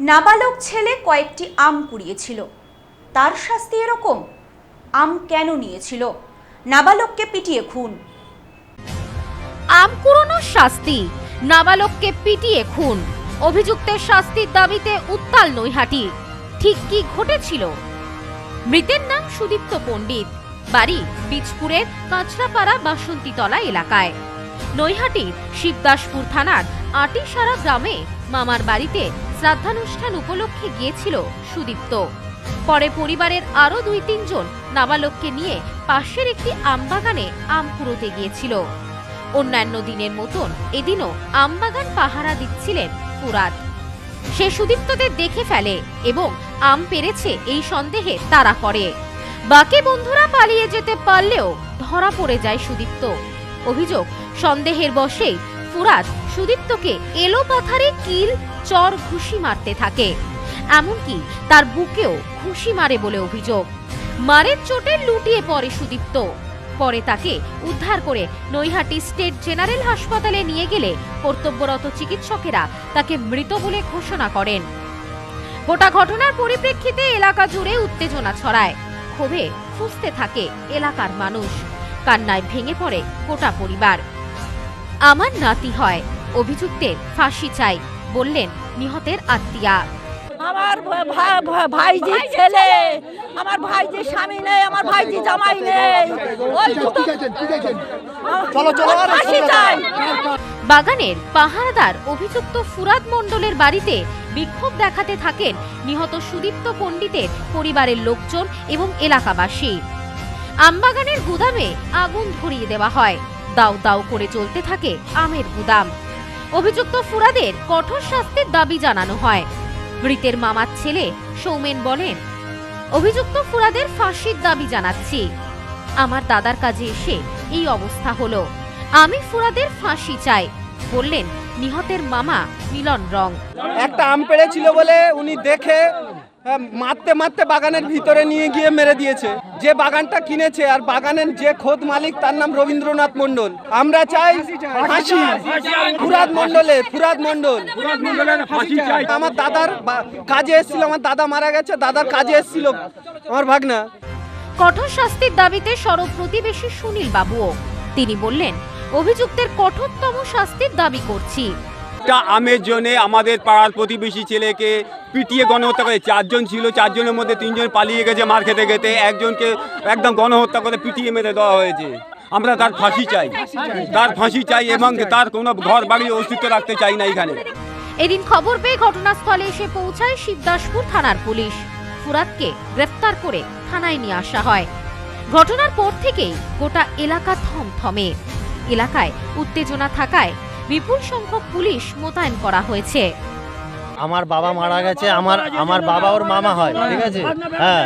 নাবালক ছেলে কয়েকটি আম কুড়িয়েছিল। তার শাস্তি এরকম, আম কেন নিয়েছিল? নাবালককে পিটিয়ে খুন। আম কুড়োনোর শাস্তি, নাবালককে পিটিয়ে খুন। অভিযুক্তের শাস্তির দাবিতে উত্তাল নৈহাটি। ঠিক কি ঘটেছিল? মৃতের নাম সুদীপ্ত পণ্ডিত। বাড়ি বীজপুরের কাঁচরাপাড়া বাসন্তীতলা এলাকায়। নৈহাটির শিবদাসপুর থানার আটিসারা গ্রামে মামার বাড়িতে শ্রাদ্ধানুষ্ঠান উপলক্ষে গিয়েছিল সুদীপ্ত। পরে পরিবারের আরও দুই তিনজন নাবালককে নিয়ে পাশের একটি আমবাগানে আম কুড়োতে গিয়েছিল। অন্যান্য দিনের মতন এদিনও আমবাগান পাহারা দিচ্ছিলেন ফুরাদ সে সুদীপ্তদের দেখে ফেলে এবং আম পেরেছে এই সন্দেহে তারা করে। বাকি বন্ধুরা পালিয়ে যেতে পারলেও ধরা পড়ে যায় সুদীপ্ত। অভিযোগ, সন্দেহের বশেই ফুরাদ সুদীপ্তকে এলো পাথারে কিল, চর ঘুষি মারতে থাকে। এমনকি তার বুকেও ঘুষি মারে বলে অভিযোগ। মারের চোটে লুটিয়ে পড়ে সুদীপ্ত। পরে তাকে উদ্ধার করে নৈহাটি স্টেট জেনারেল হাসপাতালে নিয়ে গেলে কর্তব্যরত চিকিৎসকেরা তাকে মৃত বলে ঘোষণা করেন। গোটা ঘটনার পরিপ্রেক্ষিতে এলাকা জুড়ে উত্তেজনা ছড়ায়। ক্ষোভে ফুসতে থাকে এলাকার মানুষ। কান্নায় ভেঙে পড়ে গোটা পরিবার। আমার নাতি হয় অভিযুক্তের ফাঁসি চাই বললেন নিহতের আত্মীয়া। আমার ভাইজি ছেলে। আমার ভাইজি স্বামী নেই আমার ভাইজি জামাই নেই। বাগানের পাহারাদার অভিযুক্ত ফুরাদ মণ্ডলের বাড়িতে বিক্ষোভ দেখাতে থাকেন নিহত সুদীপ্ত পণ্ডিতের পরিবারের লোকজন এবং এলাকাবাসী। আমবাগানের গুদামে আগুন ধরিয়ে দেওয়া হয়। দাউ দাউ করে চলতে থাকে আমের গুদাম। অভিযুক্ত ফুরাদের কঠোর শাস্তির দাবি জানানো হয়। মৃতের মামার ছেলে সৌমেন বলেন, অভিযুক্ত ফুরাদের ফাঁসির দাবি জানাচ্ছি। আমার দাদার কাজে এসে এই অবস্থা হলো। আমি ফুরাদের ফাঁসি চাই। বললেন নিহতের মামা মিলন রং। একটা আম পেড়েছিল বলে উনি দেখে মারতে মারতে বাগানের ভিতরে নিয়ে গিয়ে মেরে দিয়েছে। যে বাগানটা কিনেছে আর বাগানের যে খোদ মালিক তার নাম রবীন্দ্রনাথ মন্ডল আমরা চাই ফাঁসি ফুরাদ মন্ডলে ফুরাদ মন্ডল আমার দাদার কাজে এসেছিল, আমার দাদা মারা গেছে, দাদার কাজে এসেছিল আমার ভাগনা। কঠোর শাস্তির দাবিতে সরব প্রতিবেশী সুনীল বাবুও। তিনি বললেন, অভিযুক্তের কঠোরতম শাস্তির দাবি করছি। একটা আমের জন্যে আমাদের পাড়ার প্রতিবেশী ছেলেকে পিটিয়ে গণহত্যা করে, চারজন ছিল, চারজনের মধ্যে তিনজন পালিয়ে গেছে মার খেতে খেতে, একজনকে একদম গণহত্যা করে পিটিয়ে মেরে দেওয়া হয়েছে। আমরা তার ফাঁসি চাই, তার ফাঁসি চাই এবং তার কোনো ঘর বাড়ি অস্তিত্ব রাখতে চাই না এখানে। এদিন খবর পেয়ে ঘটনাস্থলে এসে পৌঁছায় শিবদাসপুর থানার পুলিশ। ফুরাতকে গ্রেফতার করে থানায় নিয়ে আসা হয়। ঘটনার পর থেকেই গোটা এলাকা থমথমে। এলাকায় উত্তেজনা থাকায় বিপুল সংখ্যক পুলিশ মোতায়েন করা হয়েছে। আমার বাবা মারা গেছে আমার আমার বাবা ওর মামা হয় ঠিক আছে? হ্যাঁ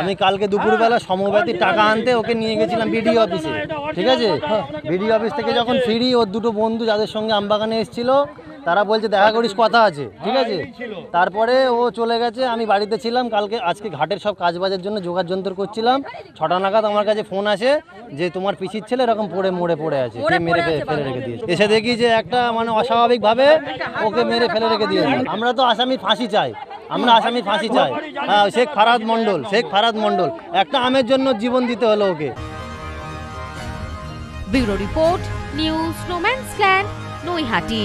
আমি কালকে দুপুরবেলা সমব্যাতির টাকা আনতে ওকে নিয়ে গেছিলাম বিডিও অফিসে ঠিক আছে? বিডিও অফিস থেকে যখন ফিরি ওর দুটো বন্ধু যাদের সঙ্গে আমবাগানে এসেছিল তারা বলছে দেখা করিস কথা আছে। ঠিক আছে? তারপরে ও চলে গেছে আমি বাড়িতে ছিলাম কালকে আজকে ঘাটের সব কাজবাজের জন্য যোগার যন্ত্র করছিলাম। ছটা নাগাদ আমার কাছে ফোন আসে যে তোমার পিসির ছেলে এরকম পড়ে মরে পড়ে আছে। কে মেরে ফেলে রেখে দিয়েছে। এসে দেখি যে একটা মানে অস্বাভাবিকভাবে ওকে মেরে ফেলে রেখে দিয়েছে। আমরা তো আসামি ফাঁসি চাই। আমরা আসামি ফাঁসি চাই। হ্যাঁ শেখ ফারাদ মণ্ডল শেখ ফারাদ মণ্ডল। একটা আমের জন্য জীবন দিতে হলো okay. Bureau report news no man's land Naihati.